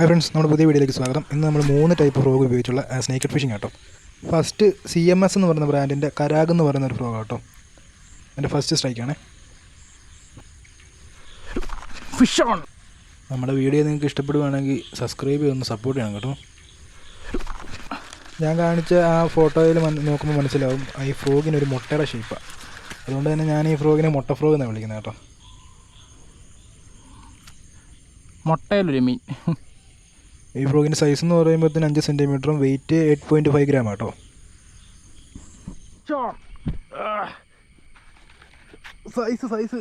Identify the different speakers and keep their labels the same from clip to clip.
Speaker 1: Hi friends നമ്മുടെ പുതിയ വീഡിയോയിലേക്ക് സ്വാഗതം. ഇന്ന് നമ്മൾ മൂന്ന് ടൈപ്പ് ഫ്രോഗ് ഉപയോഗിച്ചുള്ള സ്നേക്കഡ് ഫിഷിംഗ് കേട്ടോ ഫസ്റ്റ് സി എം എസ് എന്ന് പറയുന്ന ബ്രാൻഡിന്റെ കരാഗ് എന്ന് പറയുന്ന ഒരു ഫ്രോഗ് കേട്ടോ എന്റെ ഫസ്റ്റ് സ്ട്രൈക്കാണ്
Speaker 2: ഫിഷ് ഓൺ
Speaker 1: നമ്മുടെ വീഡിയോ നിങ്ങൾക്ക് ഇഷ്ടപ്പെടുകയാണെങ്കിൽ സബ്സ്ക്രൈബ് ചെയ്തൊന്ന് സപ്പോർട്ട് ചെയ്യണം കേട്ടോ. ഞാൻ കാണിച്ച ആ ഫോട്ടോയിൽ നോക്കുമ്പോൾ മനസ്സിലാവും ഈ ഫ്രോഗിന് ഒരു മുട്ടയുടെ ഷേപ്പാണ് അതുകൊണ്ട് തന്നെ ഞാൻ ഈ ഫ്രോഗിനെ മുട്ട ഫ്രോഗ് എന്നാണ് വിളിക്കുന്നത് കേട്ടോ.
Speaker 2: മുട്ടയിലൊരു മീൻ.
Speaker 1: ഈ ഫ്രോഗിന്റെ സൈസ് എന്ന് പറയുമ്പോഴത്തേന് അഞ്ച് സെന്റിമീറ്ററും weight eight point five gram ആട്ടോ.
Speaker 2: സൈസ് സൈസ്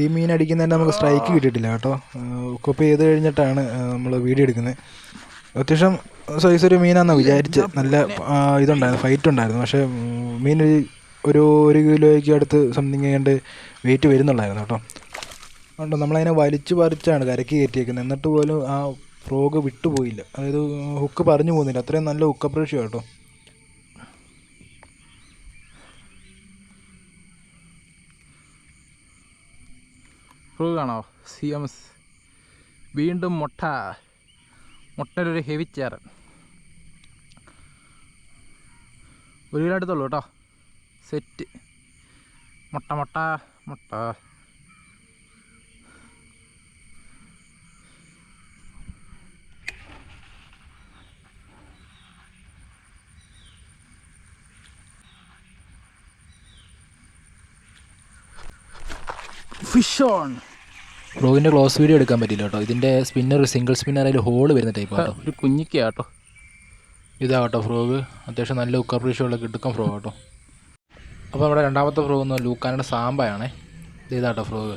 Speaker 1: ഈ മീൻ അടിക്കുന്നതിന്റെ നമുക്ക് സ്ട്രൈക്ക് കിട്ടിയിട്ടില്ല കേട്ടോ. കൊപ്പ് ചെയ്ത് കഴിഞ്ഞിട്ടാണ് നമ്മൾ വീഡിയോ എടുക്കുന്നത്. അത്യാവശ്യം സൈസ് ഒരു മീനാണെന്ന് വിചാരിച്ച്. നല്ല ഇതുണ്ടായിരുന്നു ഫൈറ്റ് ഉണ്ടായിരുന്നു. പക്ഷേ മീൻ ഒരു ഒരു ഒരു കിലോയ്ക്ക് അടുത്ത് സംതിങ് കണ്ട് വെയിറ്റ് വരുന്നുണ്ടായിരുന്നു കേട്ടോ. അതുകൊണ്ട് നമ്മളതിനെ വലിച്ചു പറിച്ചാണ് കരക്ക് കയറ്റിയേക്കുന്നത്. എന്നിട്ട് പോലും ആ ഫ്രോഗ് വിട്ടുപോയില്ല. അതായത് ഹുക്ക് പറഞ്ഞു പോകുന്നില്ല. അത്രയും നല്ല ഹുക്ക് അപ്രേഷ്യം കേട്ടോ.
Speaker 2: ഫ്രോഗ് ആണോ സി എം എസ് വീണ്ടും മുട്ട. മുട്ടയിലൊരു ഹെവി ചേരൻ ഒരു കിലോ അടുത്തുള്ളൂ കേട്ടോ. സെറ്റ്. മുട്ട മുട്ട മുട്ട. ഫിഷ് ഓൺ
Speaker 3: ബ്രോവിന്റെ ക്ലോസ് വീഡിയോ എടുക്കാൻ പറ്റില്ല കേട്ടോ. ഇതിന്റെ സ്പിന്നർ സിംഗിൾ സ്പിന്നർ അതിൽ ഹോൾ വരുന്ന ടൈപ്പ് കേട്ടോ
Speaker 2: ഒരു കുഞ്ഞിക്ക കേട്ടോ.
Speaker 3: ഇതാ കേട്ടോ ഫ്രോഗ് അത്യാവശ്യം നല്ല ഉക്കർ ഉക്കപ്രീഷമുള്ള കിട്ടുക്കം ഫ്രോഗ് കേട്ടോ അപ്പോൾ നമ്മുടെ രണ്ടാമത്തെ ഫ്രോഗ് എന്ന് ലൂക്കാനയുടെ സാമ്പയാണേ. ഇതാ ഇതാട്ടോ ഫ്രോഗ്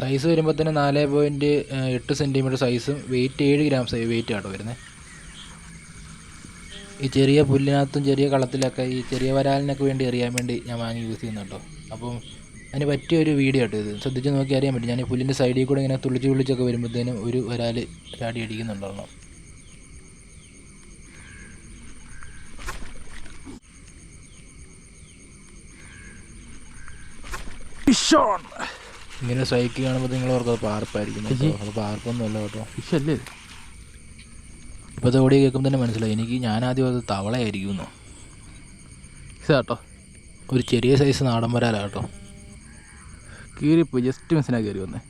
Speaker 3: സൈസ് വരുമ്പോൾ തന്നെ നാല് പോയിന്റ് എട്ട് സെന്റിമീറ്റർ സൈസും വെയിറ്റ് ഏഴ് ഗ്രാം സൈ വെയിറ്റ് ആട്ടോ വരുന്നത് ഈ ചെറിയ പുല്ലിനകത്തും ചെറിയ കളത്തിലൊക്കെ ഈ ചെറിയ വരാലിനൊക്കെ വേണ്ടി എറിയാൻ വേണ്ടി ഞാൻ വാങ്ങി യൂസ് ചെയ്യുന്നുണ്ടോ അപ്പം അതിന് പറ്റിയ ഒരു വീഡിയോ ആട്ടോ ഇത്. ശ്രദ്ധിച്ച് നോക്കി അറിയാൻ പറ്റും. ഞാൻ ഈ പുല്ലിന്റെ സൈഡിൽ കൂടെ ഇങ്ങനെ തുള്ളിച്ച് തുള്ളിച്ചൊക്കെ വരുമ്പോഴത്തേനും ഒരു ഒരാൾ ചാടി
Speaker 2: അടിക്കുന്നുണ്ടല്ലോ
Speaker 3: ഇങ്ങനെ സൈക്ക് കാണുമ്പോൾ നിങ്ങൾ ഓർക്കും അത് പാർപ്പായിരിക്കും അത് പാർപ്പൊന്നും അല്ല കേട്ടോ.
Speaker 2: ഫിഷല്ലേ
Speaker 3: ഇപ്പോൾ ഓടി കേൾക്കുമ്പോൾ തന്നെ മനസ്സിലായി. എനിക്ക് ഞാൻ ആദ്യം അത് തവളയായിരിക്കും
Speaker 2: ഇതാട്ടോ.
Speaker 3: ഒരു ചെറിയ സൈസ് നാടൻ വരാലാ കേട്ടോ.
Speaker 2: കീറിപ്പോയി ജസ്റ്റ് മനസ്സിലാക്കി കയറി വന്നേ.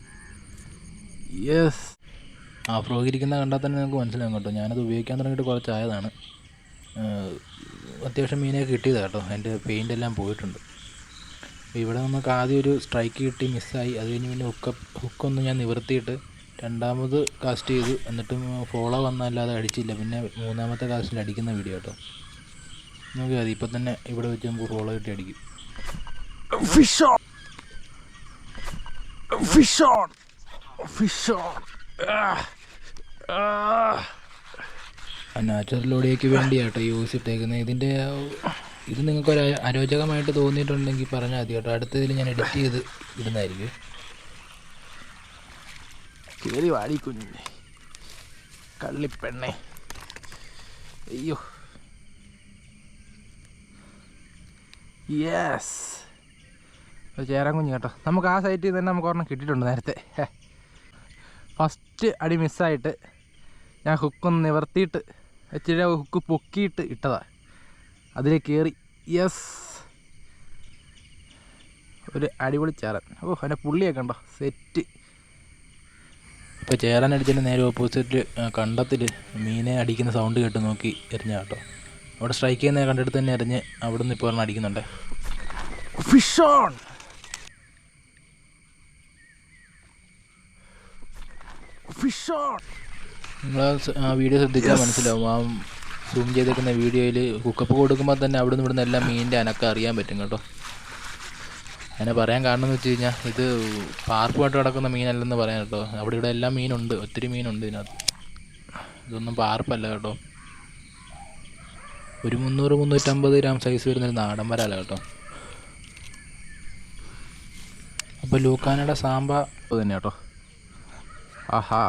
Speaker 2: യെസ്
Speaker 3: ആ ഫ്രോഗ് ഇരിക്കുന്ന കണ്ടാൽ തന്നെ നിങ്ങൾക്ക് മനസ്സിലാകും കേട്ടോ. ഞാനത് ഉപയോഗിക്കാൻ തുടങ്ങിയിട്ട് കുറച്ചായതാണ്. അത്യാവശ്യം മീനൊക്കെ കിട്ടിയതാണ് കേട്ടോ. എന്റെ പെയിന്റ് എല്ലാം പോയിട്ടുണ്ട്. അപ്പോൾ ഇവിടെ നമുക്ക് ആദ്യം ഒരു സ്ട്രൈക്ക് കിട്ടി മിസ്സായി അത് കഴിഞ്ഞ് പിന്നെ ഹുക്ക് ഹുക്കൊന്ന് ഞാൻ നിവർത്തിയിട്ട് രണ്ടാമത് കാസ്റ്റ് ചെയ്തു. എന്നിട്ടും ഫോളോ വന്നല്ലാതെ അടിച്ചില്ല. പിന്നെ മൂന്നാമത്തെ കാസ്റ്റിൽ അടിക്കുന്ന വീഡിയോ കേട്ടോ. നോക്കിയാൽ മതി. ഇപ്പം തന്നെ ഇവിടെ വെച്ച് നമുക്ക് ഫോളോ കിട്ടി അടിക്കും.
Speaker 2: Fish fish on fish on
Speaker 3: നാച്ചുറലോടിയേക്ക് വേണ്ടിയാട്ടോ യൂസ് ഇട്ടേക്കുന്നത് ഇതിന്റെ ഇത് നിങ്ങൾക്ക് ഒരു അരോചകമായിട്ട് തോന്നിയിട്ടുണ്ടെങ്കിൽ പറഞ്ഞാൽ മതി കേട്ടോ. അടുത്തതിൽ ഞാൻ എഡിറ്റ് ചെയ്ത് ഇടുന്നതായിരിക്കും.
Speaker 2: കയറി വാടി കുഞ്ഞിനെ. കള്ളിപ്പെണ്ണെ. അയ്യോ. യെസ് ഒരു ചേരാൻ കുഞ്ഞ് കേട്ടോ. നമുക്ക് ആ സൈറ്റിൽ നിന്ന് തന്നെ നമുക്ക് ഒരെണ്ണം കിട്ടിയിട്ടുണ്ട് നേരത്തെ. ഫസ്റ്റ് അടി മിസ്സായിട്ട് ഞാൻ ഹുക്കൊന്ന് നിവർത്തിയിട്ട് ഇച്ചിരി ഹുക്ക് പൊക്കിയിട്ട് ഇട്ടതാണ് അതിൽ കയറി യെസ് ഒരു അടിപൊളി ചേരൻ. ഓ അതിന്റെ പുള്ളിയൊക്കെ ഉണ്ടോ? സെറ്റ്
Speaker 3: ഇപ്പോൾ ചേരാൻ അടിച്ചിട്ട് നേരെ ഓപ്പോസിറ്റ് കണ്ടത്തിൽ മീനെ അടിക്കുന്ന സൗണ്ട് കേട്ട് നോക്കി എറിഞ്ഞ കേട്ടോ. അവിടെ സ്ട്രൈക്ക് ചെയ്യുന്ന കണ്ടെടുത്ത് തന്നെ എറിഞ്ഞ് അവിടെ നിന്ന് ഇപ്പോൾ അടിക്കുന്നുണ്ട്.
Speaker 2: ഫിഷ് ഓൺ ഫിഷ് ഓൺ
Speaker 3: നിങ്ങൾ ആ വീഡിയോ ശ്രദ്ധിച്ചാൽ മനസ്സിലാവും. ആ സൂം ചെയ്തേക്കുന്ന വീഡിയോയിൽ കുക്കപ്പ് കൊടുക്കുമ്പോൾ തന്നെ അവിടെ നിന്ന് ഇവിടുന്ന് എല്ലാം മീനിന്റെ അനക്കം അറിയാൻ പറ്റും കേട്ടോ. അങ്ങനെ പറയാൻ കാരണം എന്ന് വെച്ച് കഴിഞ്ഞാൽ ഇത് പാർപ്പുമായിട്ട് കിടക്കുന്ന മീനല്ലെന്ന് പറയാൻ കേട്ടോ. അവിടെ ഇവിടെ എല്ലാം മീനുണ്ട്. ഒത്തിരി മീനുണ്ട് ഇതിനകത്ത്. ഇതൊന്നും പാർപ്പല്ല കേട്ടോ. ഒരു മുന്നൂറ് മുന്നൂറ്റമ്പത് ഗ്രാം സൈസ് വരുന്നൊരു നാടൻ വരാല കേട്ടോ. അപ്പോൾ ലൂക്കാനയുടെ സാമ്പ
Speaker 2: തന്നെ കേട്ടോ. ആഹാ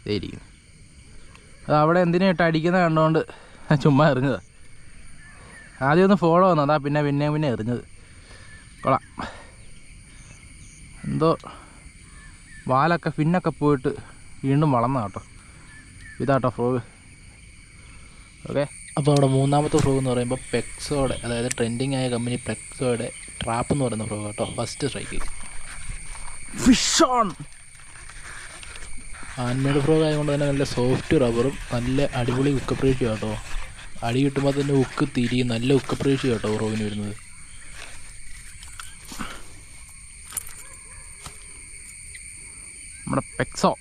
Speaker 2: ഇതായിരിക്കും അത് അവിടെ എന്തിനാ ഇട്ട് അടിക്കുന്നത് കണ്ടുകൊണ്ട് ചുമ്മാ എറിഞ്ഞത്. ആദ്യം ഒന്ന് ഫോളോ വന്നു വന്നതാ പിന്നെ പിന്നെ പിന്നെ എറിഞ്ഞത്. കൊള്ളാം. എന്തോ വാലൊക്കെ പിന്നൊക്കെ പോയിട്ട് വീണ്ടും വളർന്ന കേട്ടോ. ഇതാട്ടോ ഫ്രോഗ് ഓക്കെ
Speaker 3: അപ്പോൾ അവിടെ മൂന്നാമത്തെ ഫ്രോഗ് എന്ന് പറയുമ്പോൾ പെക്സോയുടെ അതായത് ട്രെൻഡിങ് ആയ കമ്പനി പെക്സോയുടെ ട്രാപ്പ് എന്ന് പറയുന്ന ഫ്രോഗ് കേട്ടോ first strike
Speaker 2: fish on
Speaker 3: handmade frog ആയതുകൊണ്ട് തന്നെ നല്ല സോഫ്റ്റ് റബ്ബറും നല്ല അടിപൊളി ഉക്കപ്രേഷ്യം കേട്ടോ അടി കിട്ടുമ്പോൾ തന്നെ ഉക്ക് തിരി നല്ല ഉക്കപ്രേഷ്യം കേട്ടോ ഫ്രോഗിന് വരുന്നത്.
Speaker 2: നമ്മുടെ പെക്സോ.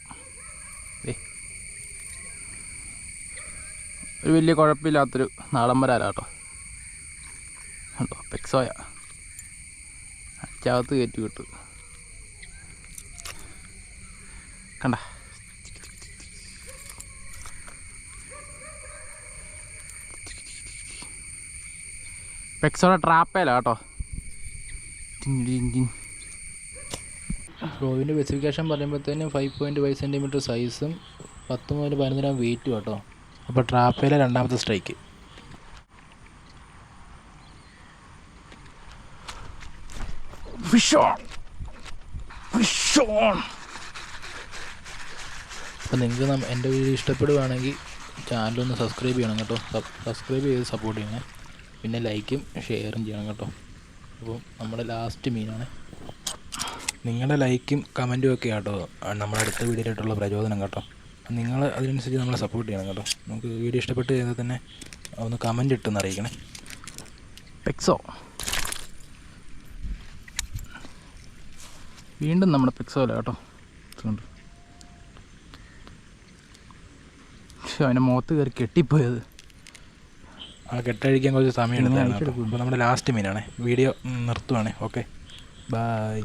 Speaker 2: ഒരു വലിയ കുഴപ്പമില്ലാത്തൊരു നാടൻ വരാല കേട്ടോ കേട്ടോ പെക്സോയ അച്ചാകത്ത് കയറ്റി വിട്ടു. കണ്ട? പെക്സോയുടെ ട്രാപ്പേല കേട്ടോ.
Speaker 3: ഗോവിന്റെ. സ്പെസിഫിക്കേഷൻ പറയുമ്പോഴത്തേനും ഫൈവ് പോയിന്റ് ഫൈവ് സെന്റിമീറ്റർ സൈസും പത്ത് മുതൽ പതിനൊന്ന് ഗ്രാം വെയിറ്റും കേട്ടോ അപ്പോൾ ട്രാപ്പയിലെ രണ്ടാമത്തെ സ്ട്രൈക്ക്
Speaker 2: അപ്പം
Speaker 3: അപ്പോൾ നിങ്ങൾക്ക് എന്റെ വീഡിയോ ഇഷ്ടപ്പെടുകയാണെങ്കിൽ ചാനലൊന്ന് സബ്സ്ക്രൈബ് ചെയ്യണം കേട്ടോ. സബ്സ്ക്രൈബ് ചെയ്ത് സപ്പോർട്ട് ചെയ്യണേ. പിന്നെ ലൈക്കും ഷെയറും ചെയ്യണം കേട്ടോ. അപ്പോൾ നമ്മുടെ ലാസ്റ്റ് മീനാണ്
Speaker 1: നിങ്ങളുടെ ലൈക്കും കമന്റും ഒക്കെ കേട്ടോ നമ്മുടെ അടുത്ത വീഡിയോയിലായിട്ടുള്ള പ്രചോദനം കേട്ടോ. നിങ്ങൾ അതിനനുസരിച്ച് നമ്മളെ സപ്പോർട്ട് ചെയ്യണം കേട്ടോ. നമുക്ക് വീഡിയോ ഇഷ്ടപ്പെട്ട് കഴിഞ്ഞാൽ തന്നെ ഒന്ന് കമന്റ് ഇട്ടെന്ന് അറിയിക്കണേ.
Speaker 2: പെക്സോ വീണ്ടും നമ്മുടെ പിക്സോല കേട്ടോ. ശ്ശോ, അവന്റെ മുഖത്ത് കയറി കെട്ടിപ്പോയത്.
Speaker 1: ആ കെട്ടഴിക്കാൻ കുറച്ച് സമയം
Speaker 2: ഇനി
Speaker 1: എടുത്താണ് അപ്പോൾ നമ്മുടെ ലാസ്റ്റ് മീനാണ്. വീഡിയോ നിർത്തുവാണേ. Okay bye